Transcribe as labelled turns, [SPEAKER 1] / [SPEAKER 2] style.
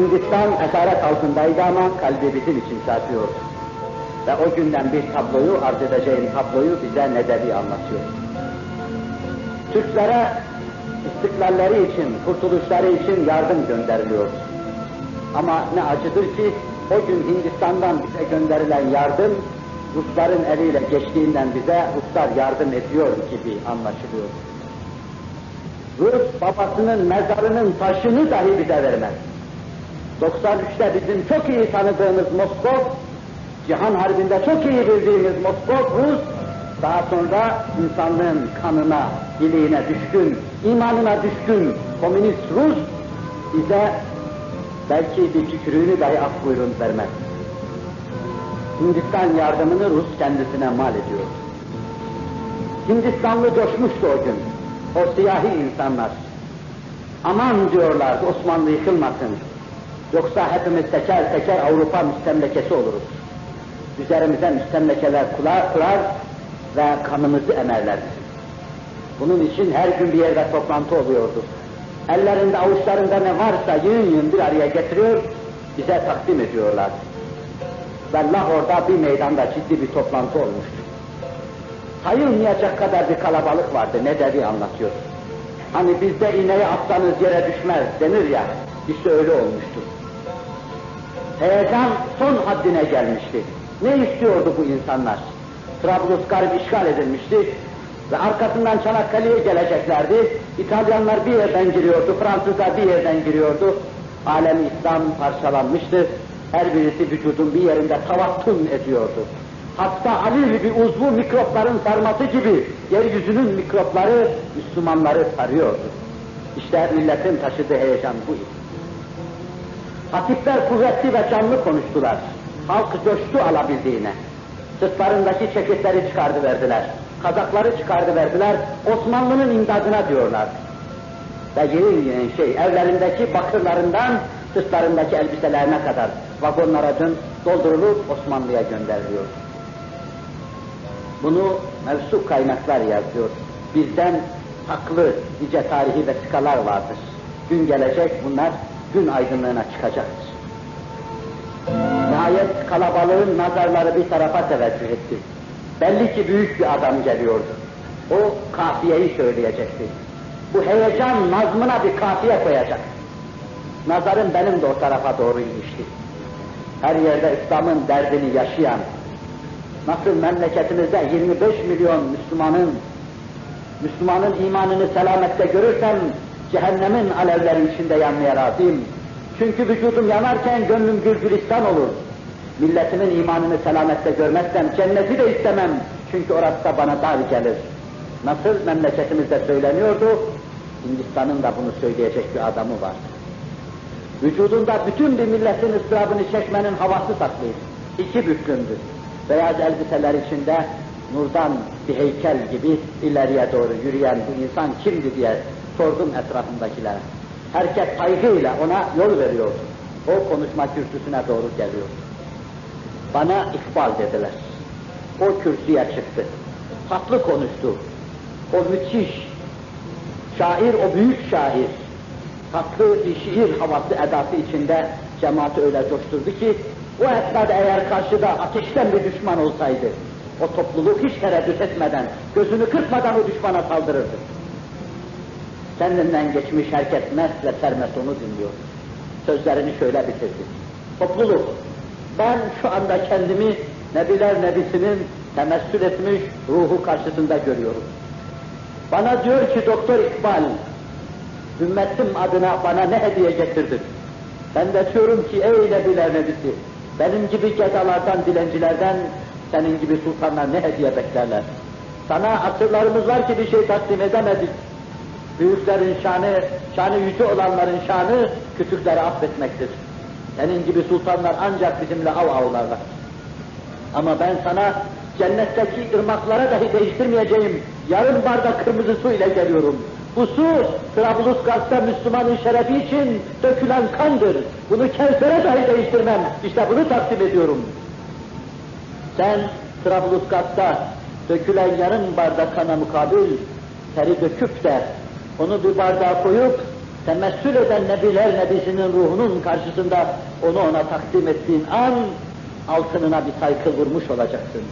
[SPEAKER 1] Hindistan esaret altındaydı ama kalbi bizim için çarpıyordu. Ve o günden bir tabloyu, arz edeceğim tabloyu bize Nedevi anlatıyor. Türklere istiklalleri için, kurtuluşları için yardım gönderiliyor. Ama ne acıdır ki o gün Hindistan'dan bize gönderilen yardım Rusların eliyle geçtiğinden bize Ruslar yardım ediyor gibi anlaşılıyor. Rus babasının mezarının taşını dahi bize vermez. 93'te bizim çok iyi tanıdığımız Moskov, Cihan Harbi'nde çok iyi bildiğimiz Moskov, Rus, daha sonra insanlığın kanına, iliğine düşkün, imanına düşkün komünist Rus bize belki bir tükürüğünü dahi af buyurun vermez. Hindistan yardımını Rus kendisine mal ediyor. Hindistanlı coşmuştu o gün. O siyahi insanlar. Aman diyorlardı Osmanlı yıkılmasın. Yoksa hepimiz teker teker Avrupa müstemlekesi oluruz. Üzerimize müstemlekeler kurar, kurar ve kanımızı emerler. Bunun için her gün bir yerde toplantı oluyordu. Ellerinde avuçlarında ne varsa yığın yığın bir araya getiriyor, bize takdim ediyorlar. Ve Lahor'da bir meydanda ciddi bir toplantı olmuştu. Sayılmayacak kadar bir kalabalık vardı, ne dedi anlatıyor. Hani bizde ineği atsanız yere düşmez denir ya, işte öyle olmuştu. Heyecan son haddine gelmişti. Ne istiyordu bu insanlar? Trablusgarp işgal edilmişti ve arkasından Çanakkale'ye geleceklerdi. İtalyanlar bir yerden giriyordu, Fransızlar bir yerden giriyordu. Alem İslam parçalanmıştı. Her birisi vücudun bir yerinde tavattun ediyordu. Hatta alil bir uzvu mikropların sarması gibi yeryüzünün mikropları Müslümanları sarıyordu. İşte milletin taşıdığı heyecan bu. Hatipler kuvvetli ve canlı konuştular. Halk coştu alabildiğine. Sırtlarındaki ceketleri çıkardı verdiler. Kazakları çıkardı verdiler. Osmanlı'nın imdadına diyorlar. Ve yeni yeni şey evlerindeki bakırlarından sırtlarındaki elbiselerine kadar vagonlara dön, doldurulup Osmanlı'ya gönderiliyor. Bunu mevsu kaynaklar yazıyor. Bizden haklı nice tarihi vesikalar vardır. Gün gelecek bunlar gün aydınlığına çıkacaktır. Nihayet kalabalığın nazarları bir tarafa teveccüh etti. Belli ki büyük bir adam geliyordu. O kafiyeyi söyleyecekti. Bu heyecan nazmına bir kafiye koyacak. Nazarım benim de o tarafa doğru ilişti. Her yerde İslam'ın derdini yaşayan, nasıl memleketimizde 25 milyon Müslümanın Müslümanın imanını selamette görürsem cehennemin alevleri içinde yanmaya razıyım. Çünkü vücudum yanarken gönlüm gülgülistan olur. Milletimin imanını selamette görmezsem cenneti de istemem. Çünkü orası da bana dar gelir. Nasıl memleketimizde söyleniyordu, Hindistan'ın da bunu söyleyecek bir adamı var. Vücudunda bütün bir milletin ıstırabını çekmenin havası saklıydı. İki büklümdü. Beyaz elbiseler içinde nurdan bir heykel gibi ileriye doğru yürüyen bu insan kimdi diye sordum etrafındakilere. Herkes saygıyla ona yol veriyordu. O konuşma kürsüsüne doğru geliyordu. Bana ikbal dediler. O kürsüye çıktı. Tatlı konuştu. O müthiş şair, o büyük şair. Tatlı bir şiir havası edası içinde cemaati öyle coşturdu ki o esnada eğer karşıda ateşten bir düşman olsaydı o topluluk hiç tereddüt etmeden, gözünü kırpmadan o düşmana saldırırdı. Kendinden geçmiş herkes mest ve sermest onu dinliyor. Sözlerini şöyle bitirdi. Topluluk, ben şu anda kendimi Nebiler Nebisi'nin temessül etmiş ruhu karşısında görüyorum. Bana diyor ki Doktor İkbal, ümmetim adına bana ne hediye getirdin? Ben de diyorum ki ey Nebiler Nebisi, benim gibi gedalardan, dilencilerden, senin gibi sultanlar ne hediye beklerler? Sana asırlarımız var ki bir şey takdim edemedik. Büyüklerin şanı, şanı yüce olanların şanı küçükleri affetmektir. Senin gibi sultanlar ancak bizimle av avlarlar. Ama ben sana cennetteki ırmaklara dahi değiştirmeyeceğim yarım bardak kırmızı su ile geliyorum. Bu su Trablusgarp'ta Müslümanın şerefi için dökülen kandır. Bunu Kevser'e dahi değiştirmem. İşte bunu takdim ediyorum. Sen Trablusgarp'ta dökülen yarım bardak kana mukabil teri döküp de onu bir bardağa koyup temessül eden Nebiler Nebisi'nin ruhunun karşısında onu ona takdim ettiğin an altınına bir saykı vurmuş olacaksın.